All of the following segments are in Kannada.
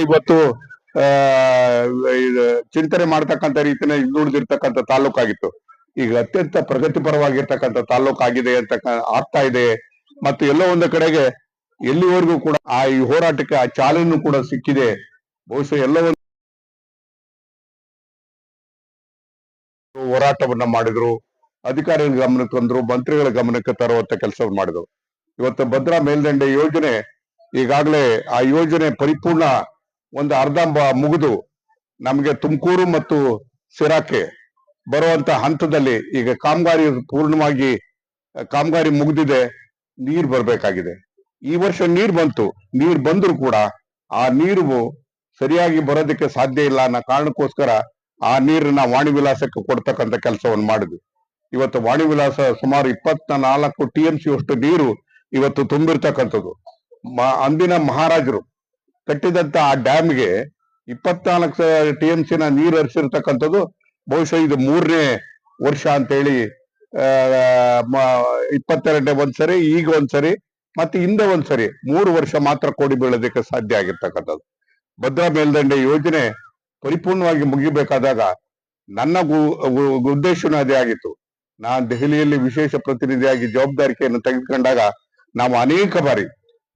ಇವತ್ತು ಚಿಂತನೆ ಮಾಡ್ತಕ್ಕಂಥ ರೀತಿನ ಹಿಂದುಳಿದಿರ್ತಕ್ಕಂಥ ತಾಲೂಕಾಗಿತ್ತು ಈಗ ಅತ್ಯಂತ ಪ್ರಗತಿಪರವಾಗಿರ್ತಕ್ಕಂಥ ತಾಲೂಕಾಗಿದೆ ಅಂತ ಆಗ್ತಾ ಇದೆ. ಮತ್ತು ಎಲ್ಲೋ ಒಂದು ಕಡೆಗೆ ಎಲ್ಲಿವರೆಗೂ ಕೂಡ ಆ ಈ ಹೋರಾಟಕ್ಕೆ ಆ ಚಾಲನೆ ಕೂಡ ಸಿಕ್ಕಿದೆ. ಬಹುಶಃ ಎಲ್ಲೋ ಒಂದು ಹೋರಾಟವನ್ನ ಮಾಡಿದ್ರು, ಅಧಿಕಾರಿಗಳ ಗಮನಕ್ಕೆ ತಂದ್ರು, ಮಂತ್ರಿಗಳ ಗಮನಕ್ಕೆ ತರುವಂತ ಕೆಲಸವನ್ನು ಮಾಡಿದ್ರು. ಇವತ್ತು ಭದ್ರಾ ಮೇಲ್ದಂಡೆ ಯೋಜನೆ ಈಗಾಗಲೇ ಆ ಯೋಜನೆ ಪರಿಪೂರ್ಣ ಒಂದು ಅರ್ಧ ಮುಗಿದು ನಮಗೆ ತುಮಕೂರು ಮತ್ತು ಸಿರಾಕೆ ಬರುವಂತ ಹಂತದಲ್ಲಿ ಈಗ ಕಾಮಗಾರಿ ಪೂರ್ಣವಾಗಿ, ಕಾಮಗಾರಿ ಮುಗಿದಿದೆ. ನೀರ್ ಬರಬೇಕಾಗಿದೆ. ಈ ವರ್ಷ ನೀರ್ ಬಂತು. ನೀರ್ ಬಂದ್ರು ಕೂಡ ಆ ನೀರು ಸರಿಯಾಗಿ ಬರೋದಕ್ಕೆ ಸಾಧ್ಯ ಇಲ್ಲ ಅನ್ನೋ ಕಾರಣಕ್ಕೋಸ್ಕರ ಆ ನೀರನ್ನ ವಾಣಿ ವಿಲಾಸಕ್ಕೆ ಕೊಡ್ತಕ್ಕಂತ ಕೆಲಸವನ್ನು ಮಾಡಿದ್ವಿ. ಇವತ್ತು ವಾಣಿ ವಿಲಾಸ ಸುಮಾರು ಇಪ್ಪತ್ತ ನಾಲ್ಕು ಟಿ ಎಂ ಸಿ ಅಷ್ಟು ನೀರು ಇವತ್ತು ತುಂಬಿರ್ತಕ್ಕಂಥದ್ದು. ಅಂದಿನ ಮಹಾರಾಜರು ಕಟ್ಟಿದಂತ ಆ ಡ್ಯಾಮ್ಗೆ ಇಪ್ಪತ್ನಾಲ್ಕು ಟಿ ಎಂ ಸಿನ ನೀರು ಹರಿಸಿರ್ತಕ್ಕಂಥದ್ದು ಬಹುಶಃ ಇದು ಮೂರನೇ ವರ್ಷ ಆ, ಮ- ಇಪ್ಪತ್ತೆರಡನೇ ಒಂದ್ಸರಿ, ಈಗ ಒಂದ್ಸರಿ, ಮತ್ತೆ ಹಿಂದೆ ಒಂದ್ಸರಿ, ಮೂರು ವರ್ಷ ಮಾತ್ರ ಕೋಡಿ ಬೀಳೋದಕ್ಕೆ ಸಾಧ್ಯ ಆಗಿರ್ತಕ್ಕಂಥದ್ದು. ಭದ್ರಾ ಮೇಲ್ದಂಡೆ ಯೋಜನೆ ಪರಿಪೂರ್ಣವಾಗಿ ಮುಗಿಬೇಕಾದಾಗ ನನ್ನ ಉದ್ದೇಶನೂ ಅದೇ ಆಗಿತ್ತು. ನಾನು ದೆಹಲಿಯಲ್ಲಿ ವಿಶೇಷ ಪ್ರತಿನಿಧಿಯಾಗಿ ಜವಾಬ್ದಾರಿಕೆಯನ್ನು ತೆಗೆದುಕೊಂಡಾಗ ನಾವು ಅನೇಕ ಬಾರಿ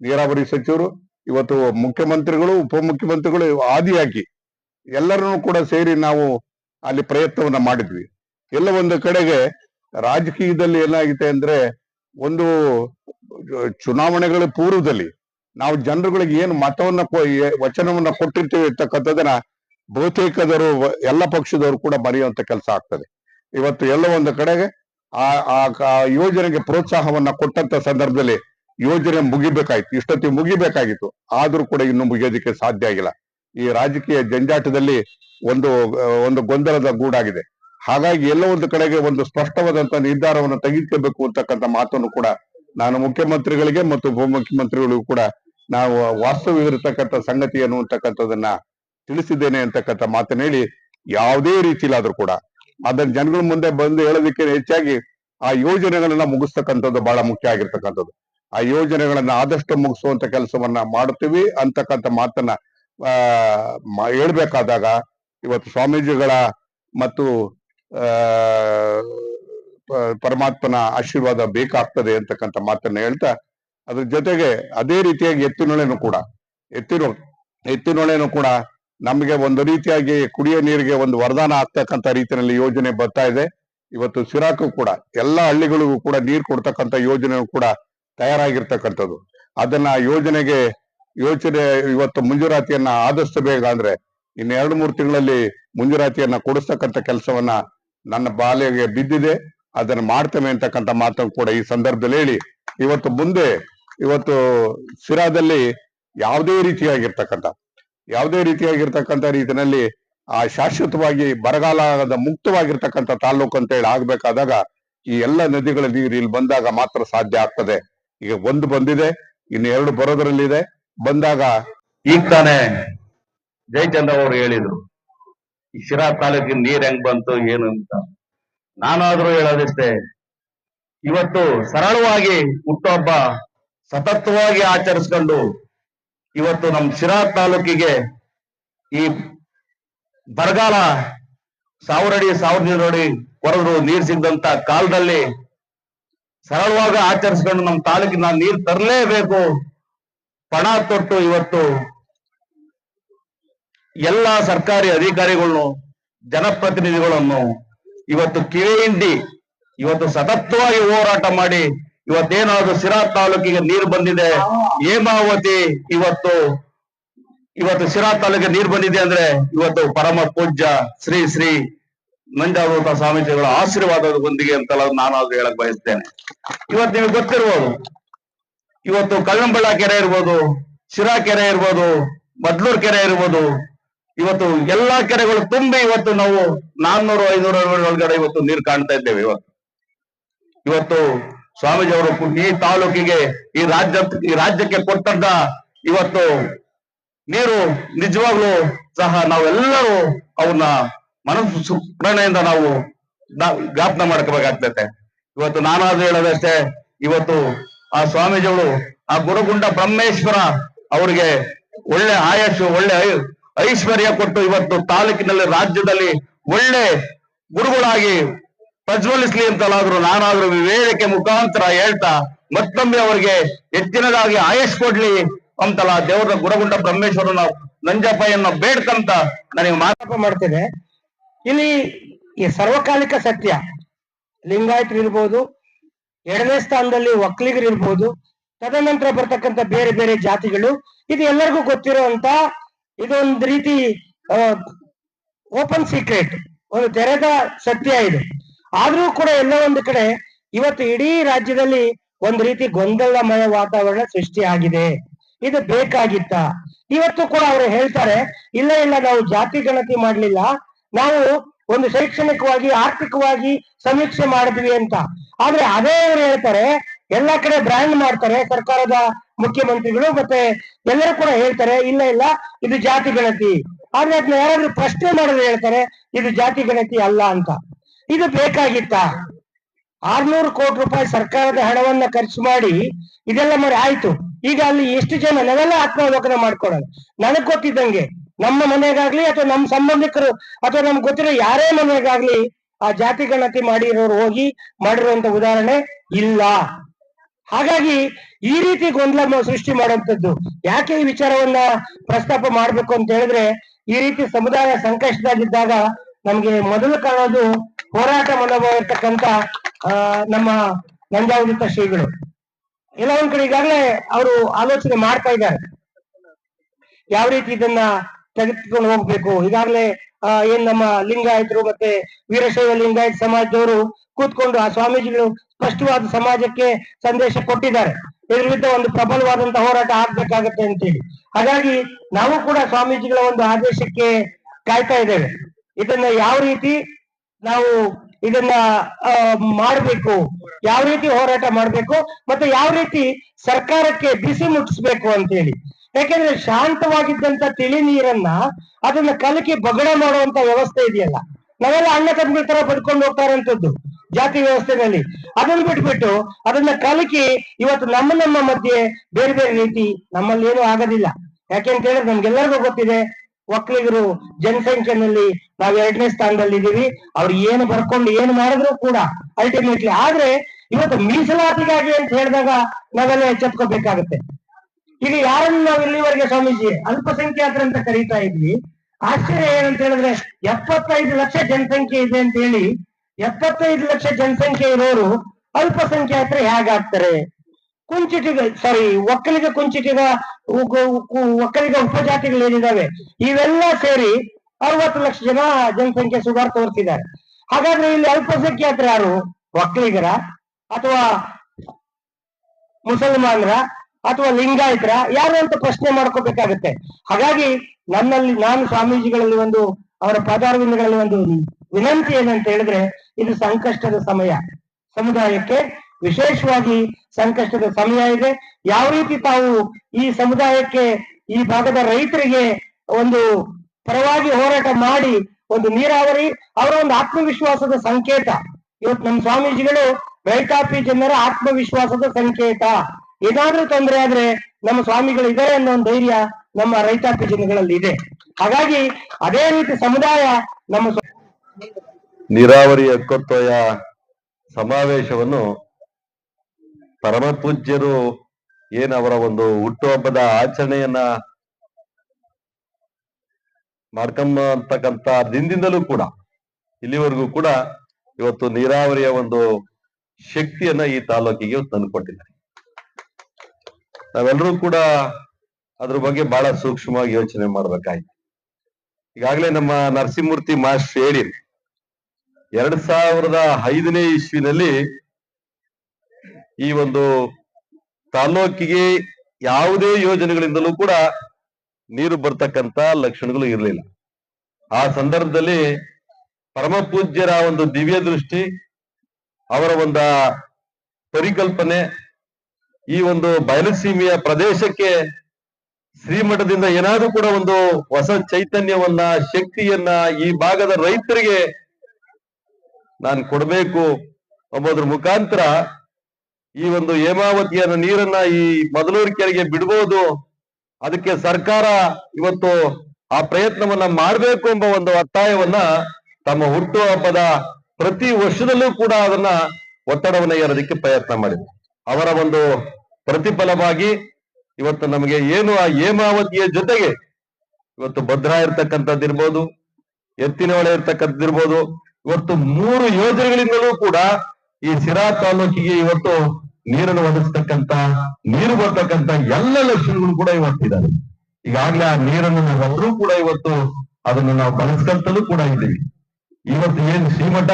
ನೀರಾವರಿ ಸಚಿವರು, ಇವತ್ತು ಮುಖ್ಯಮಂತ್ರಿಗಳು, ಉಪಮುಖ್ಯಮಂತ್ರಿಗಳು, ಆದಿಯಾಗಿ ಎಲ್ಲರನ್ನೂ ಕೂಡ ಸೇರಿ ನಾವು ಅಲ್ಲಿ ಪ್ರಯತ್ನವನ್ನ ಮಾಡಿದ್ವಿ. ಎಲ್ಲ ಒಂದು ಕಡೆಗೆ ರಾಜಕೀಯದಲ್ಲಿ ಏನಾಗಿದೆ ಅಂದ್ರೆ ಒಂದು ಚುನಾವಣೆಗಳ ಪೂರ್ವದಲ್ಲಿ ನಾವು ಜನರುಗಳಿಗೆ ಏನು ಮತವನ್ನ ವಚನವನ್ನ ಕೊಟ್ಟಿರ್ತೀವಿ ಇರ್ತಕ್ಕಂಥದನ್ನ ಬಹುತೇಕದವರು ಎಲ್ಲ ಪಕ್ಷದವರು ಕೂಡ ಬರೆಯುವಂತ ಕೆಲಸ ಆಗ್ತದೆ. ಇವತ್ತು ಎಲ್ಲ ಒಂದು ಕಡೆಗೆ ಆ ಆ ಯೋಜನೆಗೆ ಪ್ರೋತ್ಸಾಹವನ್ನ ಕೊಟ್ಟಂತ ಸಂದರ್ಭದಲ್ಲಿ ಯೋಜನೆ ಮುಗಿಬೇಕಾಯ್ತು. ಇಷ್ಟೊತ್ತಿಗೆ ಮುಗಿಬೇಕಾಗಿತ್ತು. ಆದ್ರೂ ಕೂಡ ಇನ್ನು ಮುಗಿಯೋದಕ್ಕೆ ಸಾಧ್ಯ ಆಗಿಲ್ಲ. ಈ ರಾಜಕೀಯ ಜಂಜಾಟದಲ್ಲಿ ಒಂದು ಒಂದು ಗೊಂದಲದ ಗೂಡಾಗಿದೆ. ಹಾಗಾಗಿ ಎಲ್ಲ ಒಂದು ಕಡೆಗೆ ಒಂದು ಸ್ಪಷ್ಟವಾದಂತಹ ನಿರ್ಧಾರವನ್ನು ತೆಗೆದುಕೋಬೇಕು ಅಂತಕ್ಕಂಥ ಮಾತನ್ನು ಕೂಡ ನಾನು ಮುಖ್ಯಮಂತ್ರಿಗಳಿಗೆ ಮತ್ತು ಉಪಮುಖ್ಯಮಂತ್ರಿಗಳಿಗೂ ಕೂಡ ನಾವು ವಾಸ್ತವವಿರತಕ್ಕಂಥ ಸಂಗತಿ ಅನ್ನುವಂತಕ್ಕಂಥದನ್ನ ತಿಳಿಸಿದ್ದೇನೆ ಅಂತಕ್ಕಂಥ ಮಾತನ್ನ ಹೇಳಿ ಯಾವುದೇ ರೀತಿಲಾದ್ರೂ ಕೂಡ ಅದನ್ನ ಜನಗಳ ಮುಂದೆ ಬಂದು ಹೇಳೋದಕ್ಕೆ ಹೆಚ್ಚಾಗಿ ಆ ಯೋಜನೆಗಳನ್ನ ಮುಗಿಸ್ತಕ್ಕಂಥದ್ದು ಬಹಳ ಮುಖ್ಯ ಆಗಿರ್ತಕ್ಕಂಥದ್ದು. ಆ ಯೋಜನೆಗಳನ್ನ ಆದಷ್ಟು ಮುಗಿಸುವಂತ ಕೆಲಸವನ್ನ ಮಾಡುತ್ತೀವಿ ಅಂತಕ್ಕಂಥ ಮಾತನ್ನ, ಆ ಹೇಳ್ಬೇಕಾದಾಗ ಇವತ್ತು ಸ್ವಾಮೀಜಿಗಳ ಮತ್ತು ಪರಮಾತ್ಮನ ಆಶೀರ್ವಾದ ಬೇಕಾಗ್ತದೆ ಅಂತಕ್ಕಂಥ ಮಾತನ್ನ ಹೇಳ್ತಾ, ಅದ್ರ ಜೊತೆಗೆ ಅದೇ ರೀತಿಯಾಗಿ ಎತ್ತಿನೊಳೆನು ಕೂಡ ಎತ್ತಿನ ಎತ್ತಿನೊಳೆನೂ ಕೂಡ ನಮಗೆ ಒಂದು ರೀತಿಯಾಗಿ ಕುಡಿಯೋ ನೀರಿಗೆ ಒಂದು ವರದಾನ ಆಗ್ತಕ್ಕಂಥ ರೀತಿಯಲ್ಲಿ ಯೋಜನೆ ಬರ್ತಾ ಇದೆ. ಇವತ್ತು ಸಿರಾಕು ಕೂಡ, ಎಲ್ಲಾ ಹಳ್ಳಿಗಳಿಗೂ ಕೂಡ ನೀರು ಕೊಡ್ತಕ್ಕಂಥ ಯೋಜನೆ ಕೂಡ ತಯಾರಾಗಿರ್ತಕ್ಕಂಥದ್ದು. ಅದನ್ನ ಯೋಜನೆಗೆ ಯೋಚನೆ ಇವತ್ತು ಮಂಜೂರಾತಿಯನ್ನ ಆದಷ್ಟು ಬೇಗ ಅಂದ್ರೆ ಇನ್ನು ಎರಡು ಮೂರು ತಿಂಗಳಲ್ಲಿ ಮಂಜೂರಾತಿಯನ್ನ ಕೊಡಿಸ್ತಕ್ಕಂಥ ಕೆಲಸವನ್ನ ನನ್ನ ಬಾಲ್ಯಗೆ ಬಿದ್ದಿದೆ, ಅದನ್ನು ಮಾಡ್ತೇವೆ ಅಂತಕ್ಕಂಥ ಮಾತನ್ನು ಕೂಡ ಈ ಸಂದರ್ಭದಲ್ಲಿ ಹೇಳಿ. ಇವತ್ತು ಮುಂದೆ, ಇವತ್ತು ಸಿರಾದಲ್ಲಿ ಯಾವುದೇ ರೀತಿಯಾಗಿರ್ತಕ್ಕಂಥ ಯಾವುದೇ ರೀತಿಯಾಗಿರ್ತಕ್ಕಂಥ ರೀತಿಯಲ್ಲಿ ಆ ಶಾಶ್ವತವಾಗಿ ಬರಗಾಲದ ಮುಕ್ತವಾಗಿರ್ತಕ್ಕಂಥ ತಾಲೂಕು ಅಂತ ಹೇಳಿ ಆಗ್ಬೇಕಾದಾಗ ಈ ಎಲ್ಲ ನದಿಗಳ ನೀರು ಇಲ್ಲಿ ಬಂದಾಗ ಮಾತ್ರ ಸಾಧ್ಯ ಆಗ್ತದೆ. ಈಗ ಒಂದು ಬಂದಿದೆ ಇನ್ನು ಎರಡು ಬರೋದ್ರಲ್ಲಿದೆ. ಬಂದಾಗ ಈಗ ತಾನೆ ಜಯಚಂದ್ರ ಅವರು ಹೇಳಿದ್ರು ಈ ಶಿರಾ ತಾಲೂಕಿನ ನೀರ್ ಹೆಂಗ್ ಬಂತು, ಏನು ಅಂತ. ನಾನಾದ್ರೂ ಹೇಳೋದಿಷ್ಟೇ. ಇವತ್ತು ಸರಳವಾಗಿ ಹುಟ್ಟುಹಬ್ಬ ಸತತವಾಗಿ ಆಚರಿಸ್ಕೊಂಡು ಇವತ್ತು ನಮ್ ಶಿರಾ ತಾಲೂಕಿಗೆ ಈ ಬರಗಾಲ ಸಾವಿರಡಿ ಸಾವಿರ ನೀರಡಿ ಕೊರದ್ರು ನೀರ್ ಸಿಗದಂತ ಕಾಲದಲ್ಲಿ ಸರಳವಾಗಿ ಆಚರಿಸ್ಕೊಂಡು ನಮ್ಮ ತಾಲೂಕಿನ ನೀರ್ ತರಲೇಬೇಕು. ಪಣ ತೊಟ್ಟು ಇವತ್ತು ಎಲ್ಲ ಸರ್ಕಾರಿ ಅಧಿಕಾರಿಗಳನ್ನು ಜನಪ್ರತಿನಿಧಿಗಳನ್ನು ಇವತ್ತು ಕಿವಿ ಹಿಂಡಿ ಇವತ್ತು ಸತತವಾಗಿ ಹೋರಾಟ ಮಾಡಿ, ಇವತ್ತೇನಾದ್ರು ಸಿರಾ ತಾಲೂಕಿಗೆ ನೀರು ಬಂದಿದೆ, ಹೇಮಾವತಿ ಇವತ್ತು ಇವತ್ತು ಸಿರಾ ತಾಲೂಕಿಗೆ ನೀರು ಬಂದಿದೆ ಅಂದ್ರೆ ಇವತ್ತು ಪರಮ ಪೂಜ್ಯ ಶ್ರೀ ಶ್ರೀ ನಂಜಾವೃತ ಸ್ವಾಮೀಜಿಗಳ ಆಶೀರ್ವಾದದೊಂದಿಗೆ ಅಂತೆಲ್ಲ ನಾನು ಅದು ಹೇಳಕ್ ಬಯಸ್ತೇನೆ. ಇವತ್ತು ನಿಮಗೆ ಗೊತ್ತಿರ್ಬೋದು, ಇವತ್ತು ಕಲ್ಲಂಬಳ್ಳ ಕೆರೆ ಇರ್ಬೋದು, ಶಿರಾ ಕೆರೆ ಇರ್ಬೋದು, ಮದ್ಲೂರ್ ಕೆರೆ ಇರ್ಬೋದು ಇವತ್ತು ಎಲ್ಲಾ ಕೆರೆಗಳು ತುಂಬಿ ಇವತ್ತು ನಾವು ನಾನ್ನೂರು, ಐನೂರು ಒಳಗಡೆ ಇವತ್ತು ನೀರು ಕಾಣ್ತಾ ಇದ್ದೇವೆ ಇವತ್ತು. ಇವತ್ತು ಸ್ವಾಮೀಜಿ ಅವರು ಈ ತಾಲೂಕಿಗೆ, ಈ ರಾಜ್ಯ, ಈ ರಾಜ್ಯಕ್ಕೆ ಕೊಟ್ಟದ್ದ ಇವತ್ತು ನೀರು ನಿಜವಾಗ್ಲೂ ಸಹ ನಾವೆಲ್ಲರೂ ಅವನ್ನ ಮನಸ್ಸು ಪ್ರೇರಣೆಯಿಂದ ನಾವು ಜ್ಞಾಪನ ಮಾಡ್ಕೋಬೇಕಾಗ್ತೈತೆ. ಇವತ್ತು ನಾನಾದ್ರೂ ಹೇಳೋದಷ್ಟೇ, ಇವತ್ತು ಆ ಸ್ವಾಮೀಜಿಗಳು ಆ ಗುರುಗುಂಡ ಬ್ರಹ್ಮೇಶ್ವರ ಅವರಿಗೆ ಒಳ್ಳೆ ಆಯಸ್ಸು, ಒಳ್ಳೆ ಐಶ್ವರ್ಯ ಕೊಟ್ಟು ಇವತ್ತು ತಾಲೂಕಿನಲ್ಲಿ ರಾಜ್ಯದಲ್ಲಿ ಒಳ್ಳೆ ಗುರುಗಳಾಗಿ ಪ್ರಜ್ವಲಿಸ್ಲಿ ಅಂತಲಾದ್ರೂ ನಾನಾದ್ರೂ ವೇದಿಕೆ ಮುಖಾಂತರ ಹೇಳ್ತಾ ಮತ್ತೊಮ್ಮೆ ಅವರಿಗೆ ಹೆಚ್ಚಿನದಾಗಿ ಆಯಸ್ ಕೊಡ್ಲಿ ಅಂತಲ್ಲ ದೇವರ ಗುರುಗುಂಡ ಬ್ರಹ್ಮೇಶ್ವರನ ನಂಜಪ್ಪಯ್ಯನ ಬೇಡ್ಕಂತ ನನಗೆ ಮಾತಾಪ ಮಾಡ್ತೇನೆ. ಇಲ್ಲಿ ಈ ಸರ್ವಕಾಲಿಕ ಸತ್ಯ, ಲಿಂಗಾಯತರು ಇರ್ಬೋದು, ಎರಡನೇ ಸ್ಥಾನದಲ್ಲಿ ಒಕ್ಕಲಿಗರು ಇರ್ಬೋದು, ತದನಂತರ ಬರ್ತಕ್ಕಂಥ ಬೇರೆ ಬೇರೆ ಜಾತಿಗಳು, ಇದು ಎಲ್ಲರಿಗೂ ಗೊತ್ತಿರುವಂತ ಇದೊಂದು ರೀತಿ ಓಪನ್ ಸೀಕ್ರೆಟ್ ಒಂದು ತೆರೆದ ಸತ್ಯ ಇದು. ಆದ್ರೂ ಕೂಡ ಎಲ್ಲ ಒಂದು ಕಡೆ ಇವತ್ತು ಇಡೀ ರಾಜ್ಯದಲ್ಲಿ ಒಂದು ರೀತಿ ಗೊಂದಲಮಯ ವಾತಾವರಣ ಸೃಷ್ಟಿ ಆಗಿದೆ ಇದು ಬೇಕಾಗಿತ್ತ. ಇವತ್ತು ಕೂಡ ಅವರು ಹೇಳ್ತಾರೆ, ಇಲ್ಲ ಇಲ್ಲ, ನಾವು ಜಾತಿ ಗಣತಿ ಮಾಡ್ಲಿಲ್ಲ, ನಾವು ಒಂದು ಶೈಕ್ಷಣಿಕವಾಗಿ, ಆರ್ಥಿಕವಾಗಿ ಸಮೀಕ್ಷೆ ಮಾಡಿದ್ವಿ ಅಂತ. ಆದ್ರೆ ಅದೇ ಅವರು ಹೇಳ್ತಾರೆ ಎಲ್ಲಾ ಕಡೆ ಬ್ರ್ಯಾಂಡ್ ಮಾಡ್ತಾರೆ ಸರ್ಕಾರದ ಮುಖ್ಯಮಂತ್ರಿಗಳು ಮತ್ತೆ ಎಲ್ಲರೂ ಕೂಡ ಹೇಳ್ತಾರೆ, ಇಲ್ಲ ಇಲ್ಲ, ಇದು ಜಾತಿ ಗಣತಿ. ಆದ್ರೆ ಅದನ್ನ ಯಾರಾದ್ರೂ ಪ್ರಶ್ನೆ ಮಾಡಿದ್ರೆ ಹೇಳ್ತಾರೆ, ಇದು ಜಾತಿ ಗಣತಿ ಅಲ್ಲ ಅಂತ. ಇದು ಬೇಕಾಗಿತ್ತ? ಆರ್ನೂರು ಕೋಟಿ ರೂಪಾಯಿ ಸರ್ಕಾರದ ಹಣವನ್ನ ಖರ್ಚು ಮಾಡಿ ಇದೆಲ್ಲ ಮಾಡಿ ಆಯ್ತು. ಈಗ ಅಲ್ಲಿ ಎಷ್ಟು ಜನ, ನಾವೆಲ್ಲ ಆತ್ಮಾವಲೋಕನ ಮಾಡ್ಕೊಳ್ಳೋಣ ನನಗ್ ಗೊತ್ತಿದ್ದಂಗೆ ನಮ್ಮ ಮನೆಗಾಗ್ಲಿ ಅಥವಾ ನಮ್ಮ ಸಂಬಂಧಿಕರು ಅಥವಾ ನಮ್ಗೆ ಗೊತ್ತಿರೋ ಯಾರೇ ಮನೆಗಾಗ್ಲಿ ಆ ಜಾತಿ ಗಣತಿ ಮಾಡಿರೋರು ಹೋಗಿ ಮಾಡಿರುವಂತ ಉದಾಹರಣೆ ಇಲ್ಲ. ಹಾಗಾಗಿ ಈ ರೀತಿ ಗೊಂದಲ ಸೃಷ್ಟಿ ಮಾಡುವಂಥದ್ದು. ಯಾಕೆ ಈ ವಿಚಾರವನ್ನ ಪ್ರಸ್ತಾಪ ಮಾಡ್ಬೇಕು ಅಂತ ಹೇಳಿದ್ರೆ ಈ ರೀತಿ ಸಮುದಾಯ ಸಂಕಷ್ಟದಾಗಿದ್ದಾಗ ನಮ್ಗೆ ಮೊದಲು ಕಾಣೋದು ಹೋರಾಟ ಮನೋಭಾವ ಇರ್ತಕ್ಕಂತ ಆ, ನಮ್ಮ ನಂಜಾವೃತ ಶ್ರೀಗಳು. ಎಲ್ಲ ಒಂದ್ ಕಡೆ ಈಗಾಗಲೇ ಅವರು ಆಲೋಚನೆ ಮಾಡ್ತಾ ಇದ್ದಾರೆ. ಯಾವ ರೀತಿ ಇದನ್ನ ತೆಗೆದುಕೊಂಡು ಹೋಗ್ಬೇಕು? ಈಗಾಗಲೇ ಏನ್ ನಮ್ಮ ಲಿಂಗಾಯತರು ಮತ್ತೆ ವೀರಶೈವ ಲಿಂಗಾಯತ ಸಮಾಜದವರು ಕೂತ್ಕೊಂಡು ಆ ಸ್ವಾಮೀಜಿಗಳು ಸ್ಪಷ್ಟವಾದ ಸಮಾಜಕ್ಕೆ ಸಂದೇಶ ಕೊಟ್ಟಿದ್ದಾರೆ. ಇದ್ರ ವಿರುದ್ಧ ಒಂದು ಪ್ರಬಲವಾದಂತ ಹೋರಾಟ ಆಗ್ಬೇಕಾಗತ್ತೆ ಅಂತೇಳಿ. ಹಾಗಾಗಿ ನಾವು ಕೂಡ ಸ್ವಾಮೀಜಿಗಳ ಒಂದು ಆದೇಶಕ್ಕೆ ಕಾಯ್ತಾ ಇದ್ದೇವೆ. ಇದನ್ನ ಯಾವ ರೀತಿ ನಾವು ಇದನ್ನ ಮಾಡಬೇಕು, ಯಾವ ರೀತಿ ಹೋರಾಟ ಮಾಡಬೇಕು ಮತ್ತೆ ಯಾವ ರೀತಿ ಸರ್ಕಾರಕ್ಕೆ ಬಿಸಿ ಮುಟ್ಟಿಸ್ಬೇಕು ಅಂತ ಹೇಳಿ ಯಾಕೆಂದ್ರೆ ಶಾಂತವಾಗಿದ್ದಂತ ತಿಳಿ ನೀರನ್ನ ಅದನ್ನ ಕಲಕಿ ಬಗಡೆ ಮಾಡುವಂತ ವ್ಯವಸ್ಥೆ ಇದೆಯಲ್ಲ. ನಾವೆಲ್ಲ ಅಣ್ಣ ತಮ್ಮಗಳ ತರ ಪಡ್ಕೊಂಡು ಹೋಗ್ತಾ ಇರೋಂಥದ್ದು ಜಾತಿ ವ್ಯವಸ್ಥೆನಲ್ಲಿ. ಅದನ್ನು ಬಿಟ್ಬಿಟ್ಟು ಅದನ್ನ ಕಲಕಿ ಇವತ್ತು ನಮ್ಮ ನಮ್ಮ ಮಧ್ಯೆ ಬೇರೆ ಬೇರೆ ರೀತಿ ನಮ್ಮಲ್ಲಿ ಏನೂ ಆಗೋದಿಲ್ಲ. ಯಾಕೆಂತ ಹೇಳಿದ್ರೆ ನಮ್ಗೆಲ್ಲರಿಗೂ ಗೊತ್ತಿದೆ, ಒಕ್ಕಲಿಗರು ಜನಸಂಖ್ಯೆನಲ್ಲಿ ನಾವು ಎರಡನೇ ಸ್ಥಾನದಲ್ಲಿ ಇದೀವಿ ಅವ್ರು ಏನು ಬರ್ಕೊಂಡು ಏನು ಮಾಡಿದ್ರು ಕೂಡ ಅಲ್ಟಿಮೇಟ್ಲಿ ಆದ್ರೆ ಇವತ್ತು ಮೀಸಲಾತಿಗಾಗಿ ಅಂತ ಹೇಳಿದಾಗ ನಾವೆಲ್ಲ ಎಚ್ಚೆತ್ಕೋಬೇಕಾಗತ್ತೆ ಈಗ ಯಾರನ್ನು ನಾವು ಇಲ್ಲಿವರೆಗೆ ಸ್ವಾಮೀಜಿ ಅಲ್ಪಸಂಖ್ಯಾತರಂತ ಕರೀತಾ ಇದ್ವಿ ಆಶ್ಚರ್ಯ ಏನಂತ ಹೇಳಿದ್ರೆ ಎಪ್ಪತ್ತೈದು ಲಕ್ಷ ಜನಸಂಖ್ಯೆ ಇದೆ ಅಂತ ಹೇಳಿ ಎಪ್ಪತ್ತೈದು ಲಕ್ಷ ಜನಸಂಖ್ಯೆ ಇರೋರು ಅಲ್ಪಸಂಖ್ಯಾತರು ಹೇಗಾಗ್ತಾರೆ? ಕುಂಚಿಟಿಗ ಸಾರಿ ಒಕ್ಕಲಿಗ ಕುಂಚಿಟಿಗ ಒಕ್ಕಲಿಗ ಉಪಜಾತಿಗಳು ಏನಿದಾವೆ ಇವೆಲ್ಲ ಸೇರಿ ಅರವತ್ತು ಲಕ್ಷ ಜನ ಜನಸಂಖ್ಯೆ ಸುಧಾರ್ ತೋರಿಸಿದ್ದಾರೆ. ಹಾಗಾದ್ರೆ ಇಲ್ಲಿ ಅಲ್ಪಸಂಖ್ಯಾತರು ಯಾರು? ಒಕ್ಕಲಿಗರ ಅಥವಾ ಮುಸಲ್ಮಾನರ? ಅಥವಾ ಲಿಂಗಾಯತರ ಯಾರು ಅಂತ ಪ್ರಶ್ನೆ ಮಾಡ್ಕೋಬೇಕಾಗತ್ತೆ. ಹಾಗಾಗಿ ನನ್ನಲ್ಲಿ, ನಾನು ಸ್ವಾಮೀಜಿಗಳಲ್ಲಿ ಒಂದು, ಅವರ ಪದಾರ್ವಿಂದಗಳಲ್ಲಿ ಒಂದು ವಿನಂತಿ ಏನಂತ ಹೇಳಿದ್ರೆ, ಇದು ಸಂಕಷ್ಟದ ಸಮಯ. ಸಮುದಾಯಕ್ಕೆ ವಿಶೇಷವಾಗಿ ಸಂಕಷ್ಟದ ಸಮಯ ಇದೆ. ಯಾವ ರೀತಿ ತಾವು ಈ ಸಮುದಾಯಕ್ಕೆ, ಈ ಭಾಗದ ರೈತರಿಗೆ ಒಂದು ಪರವಾಗಿ ಹೋರಾಟ ಮಾಡಿ ಒಂದು ನೀರಾವರಿ, ಅವರ ಒಂದು ಆತ್ಮವಿಶ್ವಾಸದ ಸಂಕೇತ. ಇವತ್ತು ನಮ್ಮ ಸ್ವಾಮೀಜಿಗಳು ರೈತಾಪಿ ಜನರ ಆತ್ಮವಿಶ್ವಾಸದ ಸಂಕೇತ. ಏನಾದ್ರೂ ತೊಂದರೆ ಆದ್ರೆ ನಮ್ಮ ಸ್ವಾಮಿಗಳು ಇದ್ದಾರೆ ಅನ್ನೋ ಒಂದು ಧೈರ್ಯ ನಮ್ಮ ರೈತಾಪಿ ಜನಗಳಲ್ಲಿ ಇದೆ. ಹಾಗಾಗಿ ಅದೇ ರೀತಿ ಸಮುದಾಯ ನಮ್ಮ ನೀರಾವರಿ ಹಕ್ಕೊತ್ತೊಯ ಸಮಾವೇಶವನ್ನು ಪರಮ ಪೂಜ್ಯರು ಏನ್ ಅವರ ಒಂದು ಹುಟ್ಟುಹಬ್ಬದ ಆಚರಣೆಯನ್ನ ಮಾಡ್ಕೊಂಬಂತಕ್ಕಂತ ದಿನದಿಂದಲೂ ಕೂಡ, ಇಲ್ಲಿವರೆಗೂ ಕೂಡ ಇವತ್ತು ನೀರಾವರಿಯ ಒಂದು ಶಕ್ತಿಯನ್ನ ಈ ತಾಲೂಕಿಗೆ ತಂದುಕೊಟ್ಟಿದ್ದಾರೆ. ನಾವೆಲ್ಲರೂ ಕೂಡ ಅದ್ರ ಬಗ್ಗೆ ಬಹಳ ಸೂಕ್ಷ್ಮವಾಗಿ ಯೋಚನೆ ಮಾಡ್ಬೇಕಾಯ್ತು. ಈಗಾಗಲೇ ನಮ್ಮ ನರಸಿಂಹಮೂರ್ತಿ ಮಾಸ್ಟರ್ ಹೇಳಿ ಎರಡ್ ಸಾವಿರದ ಐದನೇ ಇಸ್ವಿನಲ್ಲಿ ಈ ಒಂದು ತಾಲೂಕಿಗೆ ಯಾವುದೇ ಯೋಜನೆಗಳಿಂದಲೂ ಕೂಡ ನೀರು ಬರ್ತಕ್ಕಂತ ಲಕ್ಷಣಗಳು ಇರಲಿಲ್ಲ. ಆ ಸಂದರ್ಭದಲ್ಲಿ ಪರಮ ಪೂಜ್ಯರ ಒಂದು ದಿವ್ಯ ದೃಷ್ಟಿ ಅವರ ಒಂದ ಪರಿಕಲ್ಪನೆ ಈ ಒಂದು ಬಯಲುಸೀಮೆಯ ಪ್ರದೇಶಕ್ಕೆ ಶ್ರೀಮಠದಿಂದ ಏನಾದ್ರೂ ಕೂಡ ಒಂದು ಹೊಸ ಚೈತನ್ಯವನ್ನ, ಶಕ್ತಿಯನ್ನ ಈ ಭಾಗದ ರೈತರಿಗೆ ನಾನು ಕೊಡಬೇಕು ಎಂಬುದ್ರ ಮುಖಾಂತರ ಈ ಒಂದು ಹೇಮಾವತಿಯ ನೀರನ್ನ ಈ ಮೊದಲೂರು ಕೆರೆಗೆ ಬಿಡಬಹುದು ಅದಕ್ಕೆ ಸರ್ಕಾರ ಇವತ್ತು ಆ ಪ್ರಯತ್ನವನ್ನ ಮಾಡಬೇಕು ಎಂಬ ಒಂದು ಒತ್ತಾಯವನ್ನ ತಮ್ಮ ಹುಟ್ಟುಹಬ್ಬದ ಪ್ರತಿ ವರ್ಷದಲ್ಲೂ ಕೂಡ ಅದನ್ನ ಒತ್ತಡವನ್ನ ಏರೋದಕ್ಕೆ ಪ್ರಯತ್ನ ಮಾಡಿದೆ. ಅವರ ಒಂದು ಪ್ರತಿಫಲವಾಗಿ ಇವತ್ತು ನಮಗೆ ಏನು ಆ ಹೇಮಾವತಿಯ ಜೊತೆಗೆ ಇವತ್ತು ಭದ್ರಾ ಇರ್ತಕ್ಕಂಥದ್ದಿರ್ಬೋದು ಎತ್ತಿನ ಹೊಳೆ ಇರ್ತಕ್ಕಂಥದ್ದಿರ್ಬೋದು ಇವತ್ತು ಮೂರು ಯೋಜನೆಗಳಿಂದಲೂ ಕೂಡ ಈ ಸಿರಾ ತಾಲೂಕಿಗೆ ಇವತ್ತು ನೀರನ್ನು ಒದಗಿಸ್ತಕ್ಕಂತ ನೀರು ಬರ್ತಕ್ಕಂತ ಎಲ್ಲ ಲಕ್ಷಣಗಳು ಕೂಡ ಇವತ್ತಿದ್ದಾರೆ ಈಗಾಗಲೇ ಆ ನೀರನ್ನು ನಾವೆಲ್ಲರೂ ಕೂಡ ಇವತ್ತು ಅದನ್ನು ನಾವು ಬಳಸ್ಕೊಂತಲೂ ಕೂಡ ಇದ್ದೀವಿ. ಇವತ್ತು ಏನ್ ಶ್ರೀಮಠ,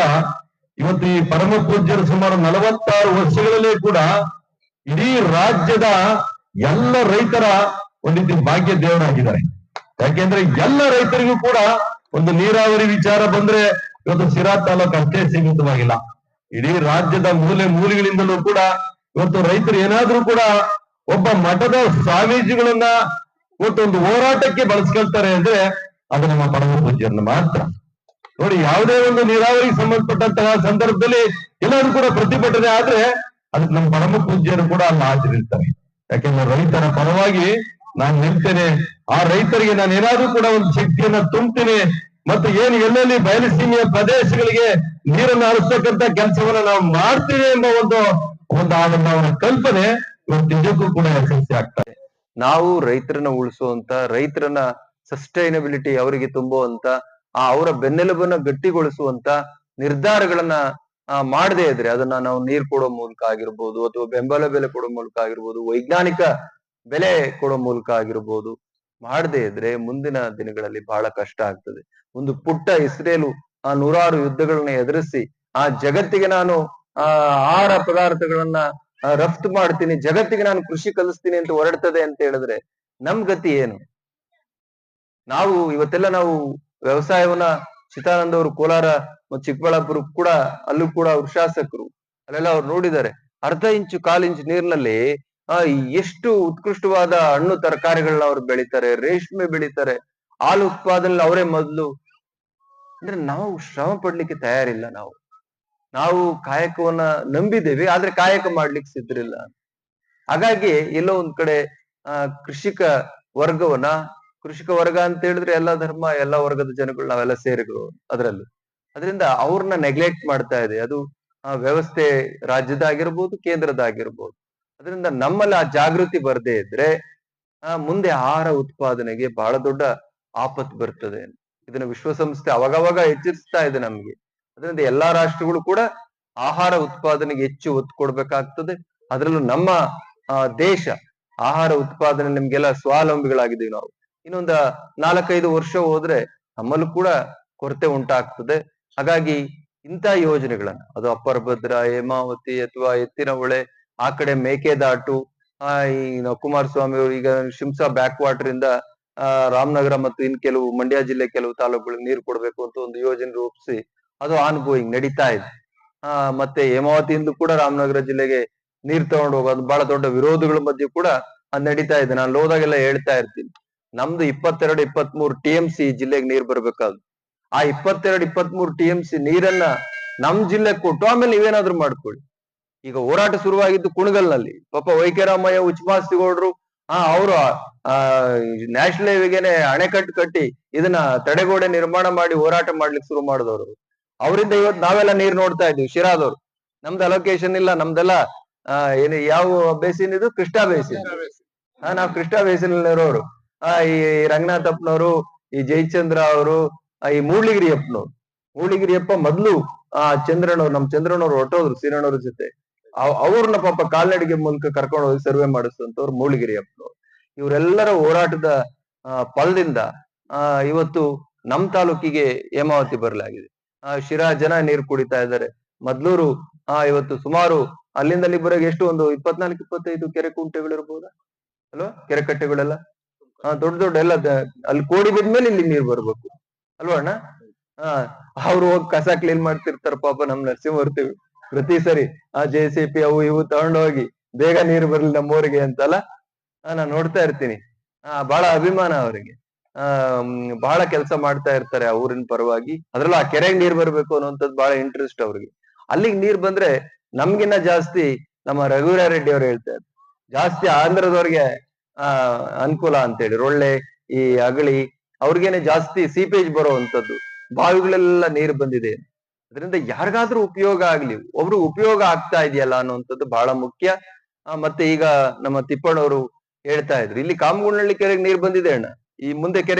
ಇವತ್ತು ಈ ಪರಮ ಪೂಜ್ಯರು ಸುಮಾರು ನಲವತ್ತಾರು ವರ್ಷಗಳಲ್ಲೇ ಕೂಡ ಇಡೀ ರಾಜ್ಯದ ಎಲ್ಲ ರೈತರ ಒಂದಿತಿ ಭಾಗ್ಯ ದೇವರಾಗಿದ್ದಾರೆ ಯಾಕೆಂದ್ರೆ ಎಲ್ಲ ರೈತರಿಗೂ ಕೂಡ ಒಂದು ನೀರಾವರಿ ವಿಚಾರ ಬಂದ್ರೆ ಇವತ್ತು ಸಿರಾ ತಾಲೂಕು ಅಷ್ಟೇ ಸೀಮಿತವಾಗಿಲ್ಲ. ಇಡೀ ರಾಜ್ಯದ ಮೂಲೆ ಮೂಲೆಗಳಿಂದಲೂ ಕೂಡ ಇವತ್ತು ರೈತರು ಏನಾದ್ರೂ ಕೂಡ ಒಬ್ಬ ಮಠದ ಸ್ವಾಮೀಜಿಗಳನ್ನ ಇವತ್ತು ಒಂದು ಹೋರಾಟಕ್ಕೆ ಬಳಸ್ಕೊಳ್ತಾರೆ ಅಂದ್ರೆ ಅದು ನಮ್ಮ ಪರಮ ಪೂಜ್ಯರನ್ನ ಮಾತ್ರ. ನೋಡಿ, ಯಾವುದೇ ಒಂದು ನೀರಾವರಿಗೆ ಸಂಬಂಧಪಟ್ಟಂತಹ ಸಂದರ್ಭದಲ್ಲಿ ಎಲ್ಲರೂ ಕೂಡ ಪ್ರತಿಭಟನೆ ಆದ್ರೆ ಅದಕ್ಕೆ ನಮ್ಮ ಪರಮ ಪೂಜ್ಯರು ಕೂಡ ಅಲ್ಲಿ ಹಾಜರಿರ್ತಾರೆ ಯಾಕೆಂದ್ರೆ ರೈತರ ಪರವಾಗಿ ನಾನು ನಿಲ್ತೇನೆ ಆ ರೈತರಿಗೆ ನಾನು ಏನಾದ್ರೂ ಕೂಡ ಒಂದು ಶಕ್ತಿಯನ್ನ ತುಂಬ್ತೀನಿ, ಮತ್ತು ಏನು ಎಲ್ಲೆಲ್ಲಿ ಬಯಲುಸೀಮೆಯ ಪ್ರದೇಶಗಳಿಗೆ ನೀರನ್ನು ಹರಿಸ್ತಕ್ಕಂತ ಕೆಲಸವನ್ನ ನಾವು ಮಾಡ್ತೀವಿ ಎಂಬ ಒಂದು ಒಂದು ಆ ಒಂದು ಅವರ ಕಲ್ಪನೆ ನಿಜಕ್ಕೂ ಕೂಡ ಯಶಸ್ವಿ ಆಗ್ತಾರೆ ನಾವು ರೈತರನ್ನ ಉಳಿಸುವಂತ, ರೈತರನ್ನ ಸಸ್ಟೈನಬಿಲಿಟಿ ಅವರಿಗೆ ತುಂಬುವಂತ, ಆ ಅವರ ಬೆನ್ನೆಲುಬನ್ನ ಗಟ್ಟಿಗೊಳಿಸುವಂತ ನಿರ್ಧಾರಗಳನ್ನ ಮಾಡದೇ ಇದ್ರೆ ಅದನ್ನ ನಾವು ನೀರ್ ಕೊಡೋ ಮೂಲಕ ಆಗಿರ್ಬೋದು ಅಥವಾ ಬೆಂಬಲ ಬೆಲೆ ಕೊಡೋ ಮೂಲಕ ಆಗಿರ್ಬೋದು, ವೈಜ್ಞಾನಿಕ ಬೆಲೆ ಕೊಡೋ ಮೂಲಕ ಆಗಿರ್ಬೋದು, ಮಾಡದೇ ಇದ್ರೆ ಮುಂದಿನ ದಿನಗಳಲ್ಲಿ ಬಹಳ ಕಷ್ಟ ಆಗ್ತದೆ. ಒಂದು ಪುಟ್ಟ ಇಸ್ರೇಲು ಆ ನೂರಾರು ಯುದ್ಧಗಳನ್ನ ಎದುರಿಸಿ, ಆ ಜಗತ್ತಿಗೆ ನಾನು, ಆ, ಆಹಾರ ಪದಾರ್ಥಗಳನ್ನ ರಫ್ತು ಮಾಡ್ತೀನಿ, ಜಗತ್ತಿಗೆ ನಾನು ಕೃಷಿ ಕಲಿಸ್ತೀನಿ ಅಂತ ಹೊರಡ್ತದೆ ಅಂತ ಹೇಳಿದ್ರೆ ನಮ್ ಗತಿ ಏನು? ನಾವು ಇವತ್ತೆಲ್ಲ ನಾವು ವ್ಯವಸಾಯವನ್ನ ಚಿತಾನಂದ ಅವರು ಕೋಲಾರ ಮತ್ತು ಚಿಕ್ಕಬಳ್ಳಾಪುರ ಕೂಡ ಅಲ್ಲೂ ಕೂಡ ಅವ್ರು ಶಾಸಕರು ಅಲ್ಲೆಲ್ಲ ಅವ್ರು ನೋಡಿದ್ದಾರೆ. ಅರ್ಧ ಇಂಚು ಕಾಲಿಂಚು ನೀರಿನಲ್ಲಿ, ಆ, ಎಷ್ಟು ಉತ್ಕೃಷ್ಟವಾದ ಹಣ್ಣು ತರಕಾರಿಗಳನ್ನ ಅವ್ರು ಬೆಳಿತಾರೆ, ರೇಷ್ಮೆ ಬೆಳಿತಾರೆ, ಹಾಲು ಉತ್ಪಾದನೆ ಅವರೇ ಮೊದಲು. ಅಂದ್ರೆ ನಾವು ಶ್ರಮ ಪಡ್ಲಿಕ್ಕೆ ತಯಾರಿಲ್ಲ ನಾವು. ನಾವು ಕಾಯಕವನ್ನ ನಂಬಿದ್ದೇವೆ, ಆದ್ರೆ ಕಾಯಕ ಮಾಡ್ಲಿಕ್ಕೆ ಸಿದ್ಧರಿಲ್ಲ. ಹಾಗಾಗಿ ಎಲ್ಲೋ ಒಂದ್ ಕಡೆ, ಆ, ಕೃಷಿಕ ವರ್ಗವನ್ನ, ಕೃಷಿಕ ವರ್ಗ ಅಂತ ಹೇಳಿದ್ರೆ ಎಲ್ಲಾ ಧರ್ಮ, ಎಲ್ಲಾ ವರ್ಗದ ಜನಗಳು ನಾವೆಲ್ಲ ಸೇರಿಗಳು ಅದರಲ್ಲಿ. ಅದರಿಂದ ಅವ್ರನ್ನ ನೆಗ್ಲೆಕ್ಟ್ ಮಾಡ್ತಾ ಇದೆ. ಅದು ವ್ಯವಸ್ಥೆ ರಾಜ್ಯದಾಗಿರ್ಬೋದು, ಕೇಂದ್ರದಾಗಿರ್ಬೋದು. ಕೇಂದ್ರದ ಅದರಿಂದ ನಮ್ಮಲ್ಲಿ ಆ ಜಾಗೃತಿ ಬರದೇ ಇದ್ರೆ ಮುಂದೆ ಆಹಾರ ಉತ್ಪಾದನೆಗೆ ಬಹಳ ದೊಡ್ಡ ಆಪತ್ತು ಬರ್ತದೆ. ಇದನ್ನ ವಿಶ್ವಸಂಸ್ಥೆ ಅವಾಗವಾಗ ಎಚ್ಚರಿಸ್ತಾ ಇದೆ ನಮ್ಗೆ. ಅದರಿಂದ ಎಲ್ಲಾ ರಾಷ್ಟ್ರಗಳು ಕೂಡ ಆಹಾರ ಉತ್ಪಾದನೆಗೆ ಹೆಚ್ಚು ಒತ್ತು ಕೊಡ್ಬೇಕಾಗ್ತದೆ. ಅದರಲ್ಲೂ ನಮ್ಮ ದೇಶ ಆಹಾರ ಉತ್ಪಾದನೆ ನಿಮ್ಗೆಲ್ಲ ಸ್ವಾವಲಂಬಿಗಳಾಗಿದ್ದೀವಿ ನಾವು. ಇನ್ನೊಂದ ನಾಲ್ಕೈದು ವರ್ಷ ಹೋದ್ರೆ ನಮ್ಮಲ್ಲೂ ಕೂಡ ಕೊರತೆ ಉಂಟಾಗ್ತದೆ. ಹಾಗಾಗಿ ಇಂಥ ಯೋಜನೆಗಳನ್ನ, ಅದು ಅಪ್ಪರ ಭದ್ರಾ, ಹೇಮಾವತಿ ಅಥವಾ ಎತ್ತಿನ ಹೊಳೆ, ಆ ಕಡೆ ಮೇಕೆದಾಟು, ಆ, ಈ ಕುಮಾರಸ್ವಾಮಿ ಅವರು ಈಗ ಶಿಂಸಾ ಬ್ಯಾಕ್ ವಾಟರ್ ಇಂದ ರಾಮನಗರ ಮತ್ತು ಇನ್ ಕೆಲವು ಮಂಡ್ಯ ಜಿಲ್ಲೆ ಕೆಲವು ತಾಲೂಕುಗಳಿಗೆ ನೀರು ಕೊಡಬೇಕು ಅಂತ ಒಂದು ಯೋಜನೆ ರೂಪಿಸಿ, ಅದು ಆನ್ ಗೋಯಿಂಗ್ ನಡೀತಾ ಇದೆ. ಆ, ಮತ್ತೆ ಹೇಮಾವತಿಯಿಂದ ಕೂಡ ರಾಮನಗರ ಜಿಲ್ಲೆಗೆ ನೀರ್ ತಗೊಂಡು ಹೋಗೋದು ಬಹಳ ದೊಡ್ಡ ವಿರೋಧಗಳ ಮಧ್ಯೆ ಕೂಡ ಅದ್ ನಡೀತಾ ಇದೆ. ನಾನು ಹೋದಾಗೆಲ್ಲ ಹೇಳ್ತಾ ಇರ್ತೀನಿ. ನಮ್ದು ಇಪ್ಪತ್ತೆರಡು ಇಪ್ಪತ್ತ್ ಮೂರು ಟಿ ಎಂ ಸಿ ಜಿಲ್ಲೆಗೆ ನೀರ್ ಬರ್ಬೇಕಾದ್ರು ಆ ಇಪ್ಪತ್ತೆರಡ್ ಇಪ್ಪತ್ತ್ ಮೂರು ಟಿ ಎಂ ಸಿ ನೀರನ್ನ ನಮ್ ಜಿಲ್ಲೆ ಕೊಟ್ಟು ಆಮೇಲೆ ನೀವೇನಾದ್ರೂ ಮಾಡ್ಕೊಳ್ಳಿ. ಈಗ ಹೋರಾಟ ಶುರುವಾಗಿದ್ದು ಕುಣಗಲ್ನಲ್ಲಿ. ಪಾಪ ವೈಕೆರಾಮಯ್ಯ, ಉಚ್ಮಾಸ್ತಿಗೌಡ್ರು, ಆ ಅವರು, ಆ ನ್ಯಾಷನಲ್ ಹೈವೇಗೆನೆ ಅಣೆಕಟ್ಟು ಕಟ್ಟಿ ಇದನ್ನ ತಡೆಗೋಡೆ ನಿರ್ಮಾಣ ಮಾಡಿ ಹೋರಾಟ ಮಾಡ್ಲಿಕ್ಕೆ ಶುರು ಮಾಡಿದವರು. ಅವರಿಂದ ಇವತ್ತು ನಾವೆಲ್ಲ ನೀರ್ ನೋಡ್ತಾ ಇದ್ದೀವಿ, ಶಿರಾದವ್ರು. ನಮ್ದು ಅಲೋಕೇಶನ್ ಇಲ್ಲ, ನಮ್ದೆಲ್ಲ ಏನು ಯಾವ ಬೇಸಿನ್ ಇದು? ಕೃಷ್ಣಾ ಬೇಸಿನ್ ಹಾ ನಾವು ಕೃಷ್ಣಾ ಬೇಸಿನ್ ಇರೋರು ಆ, ಈ ರಂಗನಾಥಪ್ಪನವರು, ಈ ಜಯಚಂದ್ರ ಅವರು ಈ ಮೂಡ್ಲಿಗಿರಿಯಪ್ಪನವ್ರು ಮೂಡ್ಲಿಗಿರಿಯಪ್ಪ ಮೊದ್ಲು ಆ ಚಂದ್ರನವ್ರು, ನಮ್ ಚಂದ್ರನವ್ರು ಹೊಟ್ಟೋದ್ರು ಸೀರಣ್ಣವ್ರ ಜೊತೆ. ಅವ್- ಅವ್ರನ್ನ ಪಾಪ ಕಾಲ್ನಡಿಗೆ ಮೂಲಕ ಕರ್ಕೊಂಡು ಹೋಗಿ ಸರ್ವೆ ಮಾಡಿಸಿದಂತವ್ರು ಮೂಳಿಗಿರಿಯಪ್ಪನವ್ರು ಇವರೆಲ್ಲರ ಹೋರಾಟದ ಫಲದಿಂದ, ಆ, ಇವತ್ತು ನಮ್ ತಾಲೂಕಿಗೆ ಹೇಮಾವತಿ ಬರಲಾಗಿದೆ. ಆ, ಶಿರಾ ಜನ ನೀರು ಕುಡಿತಾ ಇದ್ದಾರೆ. ಮೊದ್ಲೂರು, ಆ, ಇವತ್ತು ಸುಮಾರು ಅಲ್ಲಿಂದ ಅಲ್ಲಿ ಬರೋಕೆ ಎಷ್ಟು ಒಂದು ಇಪ್ಪತ್ನಾಲ್ಕು, ಇಪ್ಪತ್ತೈದು ಕೆರೆ ಕುಂಟೆಗಳು ಇರ್ಬೋದಾ ಅಲ್ವಾ ಕೆರೆ ಕಟ್ಟೆಗಳೆಲ್ಲ? ದೊಡ್ಡ ದೊಡ್ಡ ಎಲ್ಲ ಅಲ್ಲಿ ಕೋಡಿ ಬಿದ್ಮೇಲೆ ಇಲ್ಲಿ ನೀರು ಬರ್ಬೇಕು. ಅಲ್ವಾ ಅಣ್ಣ? ಹಾ, ಅವ್ರು ಹೋಗಿ ಕಸ ಕ್ಲೀನ್ ಮಾಡ್ತಿರ್ತಾರ ಪಾಪ ನಮ್ ನರಸಿಂಹಮೂರ್ತಿ. ಪ್ರತಿ ಸರಿ ಆ ಜೆ ಸಿ ಪಿ ಅವು ಇವು ತಗೊಂಡೋಗಿ ಬೇಗ ನೀರು ಬರ್ಲಿ ನಮ್ಮೂರಿಗೆ ಅಂತಲ್ಲ ನಾನು ನೋಡ್ತಾ ಇರ್ತೀನಿ. ಆ ಬಹಳ ಅಭಿಮಾನ ಅವರಿಗೆ. ಆ ಬಹಳ ಕೆಲಸ ಮಾಡ್ತಾ ಇರ್ತಾರೆ ಆ ಊರಿನ ಪರವಾಗಿ. ಅದ್ರಲ್ಲೂ ಆ ಕೆರೆಗೆ ನೀರ್ ಬರ್ಬೇಕು ಅನ್ನೋಂಥದ್ದು ಬಹಳ ಇಂಟ್ರೆಸ್ಟ್ ಅವ್ರಿಗೆ. ಅಲ್ಲಿಗೆ ನೀರ್ ಬಂದ್ರೆ ನಮ್ಗಿನ್ನ ಜಾಸ್ತಿ ನಮ್ಮ ರಘುವೀರಾರೆಡ್ಡಿ ಅವ್ರು ಹೇಳ್ತಾರೆ ಜಾಸ್ತಿ ಆಂಧ್ರದವ್ರಿಗೆ, ಆ, ಅನುಕೂಲ ಅಂತೇಳಿ. ರೊಳ್ಳೆ, ಈ ಅಗಳಿ ಅವ್ರಿಗೇನೆ ಜಾಸ್ತಿ ಸೀಪೇಜ್ ಬರುವಂತದ್ದು ಬಾವಿಗಳೆಲ್ಲ ನೀರು ಬಂದಿದೆ. ಅದರಿಂದ ಯಾರಿಗಾದ್ರೂ ಉಪಯೋಗ ಆಗ್ಲಿ, ಒಬ್ರು ಉಪಯೋಗ ಆಗ್ತಾ ಇದೆಯಲ್ಲ ಅನ್ನುವಂಥದ್ದು ಬಹಳ ಮುಖ್ಯ. ಮತ್ತೆ ಈಗ ನಮ್ಮ ತಿಪ್ಪಣ್ಣವರು ಹೇಳ್ತಾ ಇದ್ರು, ಇಲ್ಲಿ ಕಾಮಗುಂಡಳ್ಳಿ ಕೆರೆಗೆ ನೀರು ಬಂದಿದೆ ಅಣ್ಣ. ಈ ಮುಂದೆ ಕೆರೆ